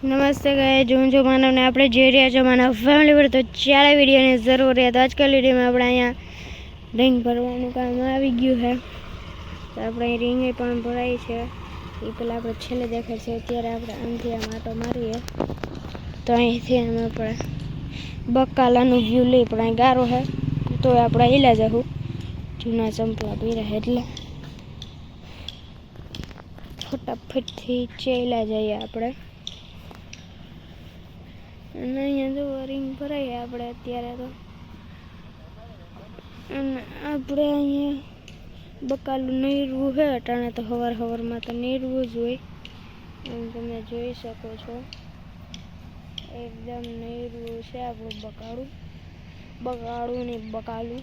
નમસ્તે ગાય જૂન જો માનવને આપણે જોઈ રહ્યા છો માનવ ફેમિલી પર. તો ચારે વિડીયોની જરૂરિયાત આજકાલ વિડીયોમાં આપણે અહીંયા રિંગ ભરવાનું કામ આવી ગયું છે. તો આપણે રિંગ પણ ભરાય છે. એ પહેલાં આપણે છેલ્લે દેખાય છે. અત્યારે આપણે આમથી આમ આટો મારીએ. તો અહીંથી આમ આપણે બકાલાનું વ્યૂ લઈ પણ અહીં ગારો છે. તો આપણે હિલા જવું જૂના ચંપલા પહેર્યા એટલે. ફટાફટથી ચેલા જઈએ આપણે. અને અહીંયા જો રિંગ ભરાય આપણે અત્યારે તો. અને આપણે અહીંયા બકાલું નીરવું છે અટાણે તો હવાર હવારમાં તો નીરવું જ હોય. એમ તમે જોઈ શકો છો. એકદમ નીરવું છે આપણું બકાળું બગાડું ને બકાલું.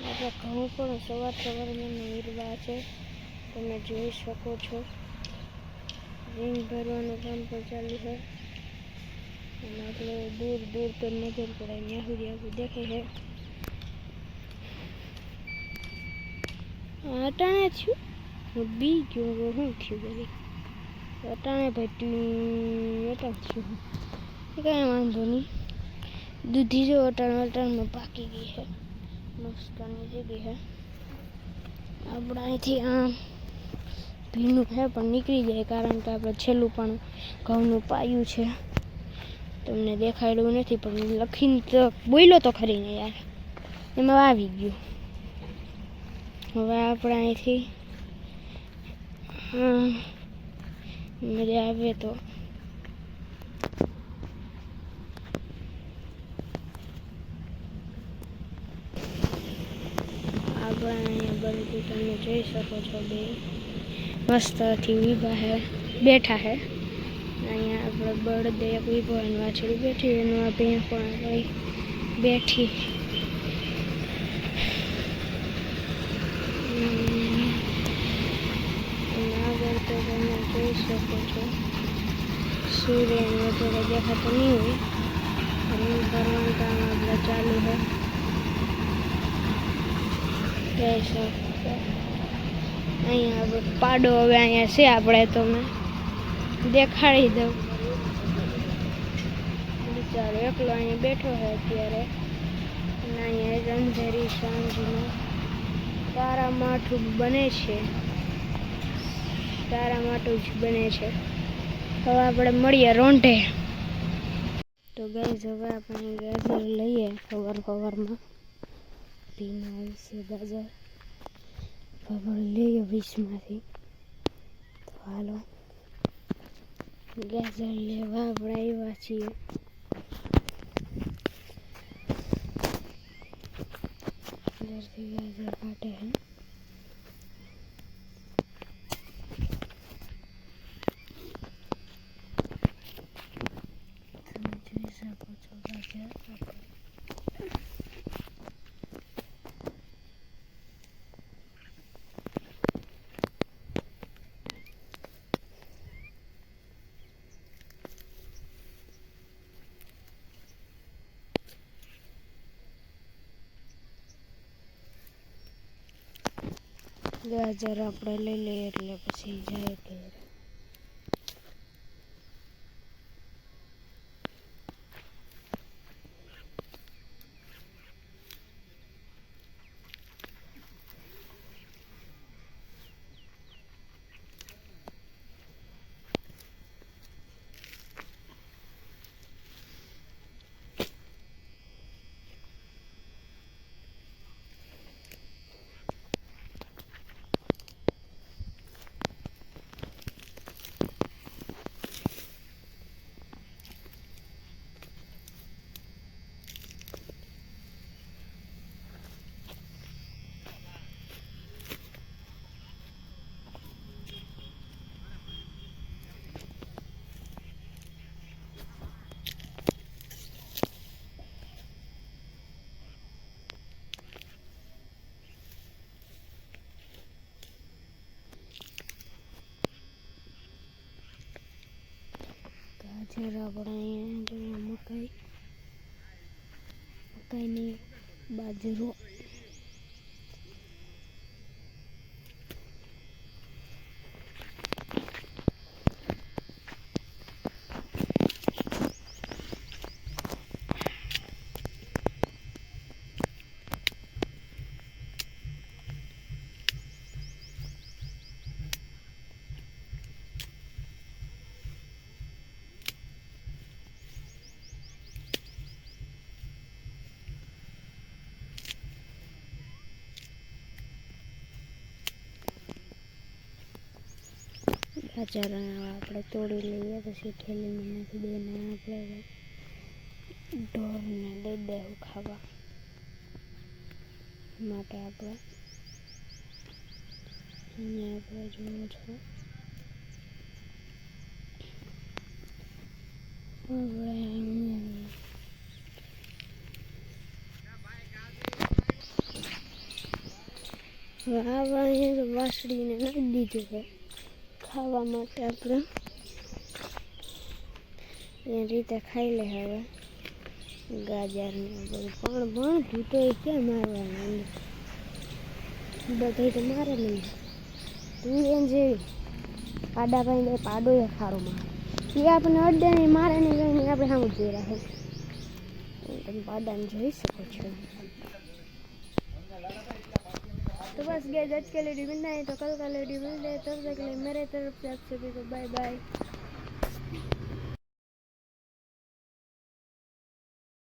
આપણે ઘઉં પણ સવાર સવારમાં નીરવા છે. તમે જોઈ શકો છો. રિંગ ભરવાનું કામ પણ ચાલુ છે. આપણે દૂર દૂર પર નજર પડે. ત્યાં સુધી આપણું દેખાય છે. અટાણે છું. હું બી ગયો હું થયું બધી અટાણે ભાઈ અટાણ છું. કાંઈ વાંધો નહીં. દૂધી જો અટાણ, અટાણમાં પાકી ગઈ છે. મસ્ત નીચે ગઈ છે. આપણે અહીંથી આમ ભીનું છે, પણ નીકળી જાય, કારણ કે આપણે છેલ્લું પણ ઘઉંનું પાયું છે. તમને દેખાડ્યું નથી, પણ લખીને તો બોલ્યો તો ખરી ને યાર. એમાં આવી ગયું. હવે આપણે અહીંથી મજા આવે તો. આપણે અહીંયા બધું તમે જોઈ શકો છો બે. મસ્તથી ઊભા હે, બેઠા હે. અહીંયા આપણે બળદે કોઈ પણ વાછડી બેઠી એનું આ ભેં પણ કઈ બેઠી. આગળ તો તમે જોઈ શકો છો. સૂર્ય થોડો દેખાતો નહીં હોય. કરવાનું કામ આપણે ચાલુ હોય જઈ શકો અહીંયા આપણે પાડો હવે અહીંયા છે આપણે તો મેં. દેખાડી દઉં. બિચારો એકલો અહીંયા બેઠો છે અત્યારે. અને અહીંયા અંધેરી સાંજનું તારા માઠું બને છે. તારા માઠું જ બને છે. હવે આપણે મળીએ રોંઢે. તો ગઈ હવે આપણે ગાજર લઈએ ખબર ખબરમાં ભીના આવશે ગાજર. ખબર લઈએ વીસમાંથી. તો હાલો. ગાજર લેવા આપણે આવ્યા છીએ. અંદરથી ગાજર કાઢે છે તમે જોઈ શકો છો ગાજર. આપણે ગાજર આપણે લઈ લઈએ એટલે પછી જાય ઘેર. ગાજર આપણે અહીંયા મકાઈ. મકાઈની બાજરો. આ ચરણ આપણે તોડી લઈએ પછી થેલીમાં નાખી દઈએ ને આપણે ઢોરને દઈ દેવું ખાવા માટે આપણે. અને આપણે જોયું છે. આપણે અહીંયા તો વાસળીને નાખી દીધું છે. ખાવા માટે આપણે એ રીતે ખાઈ લે હવે. ગાજરને બધું. પણ પણ ભૂતો ક્યાં મારવાનું બધા તો મારે નહીં. તું એમ જેવી પાડા ભાઈ પાડો એ ખારો મારે. એ આપણને અડે નહીં, મારે નહીં આપણે સામું જોઈ રાખે તમે પાડાને જોઈ શકો છો. तो बस गए आज के लिए मिलना है तो कल का लेडी मिल जाए तब तक के लिए मेरे तरफ से आप सभी को बाय बाय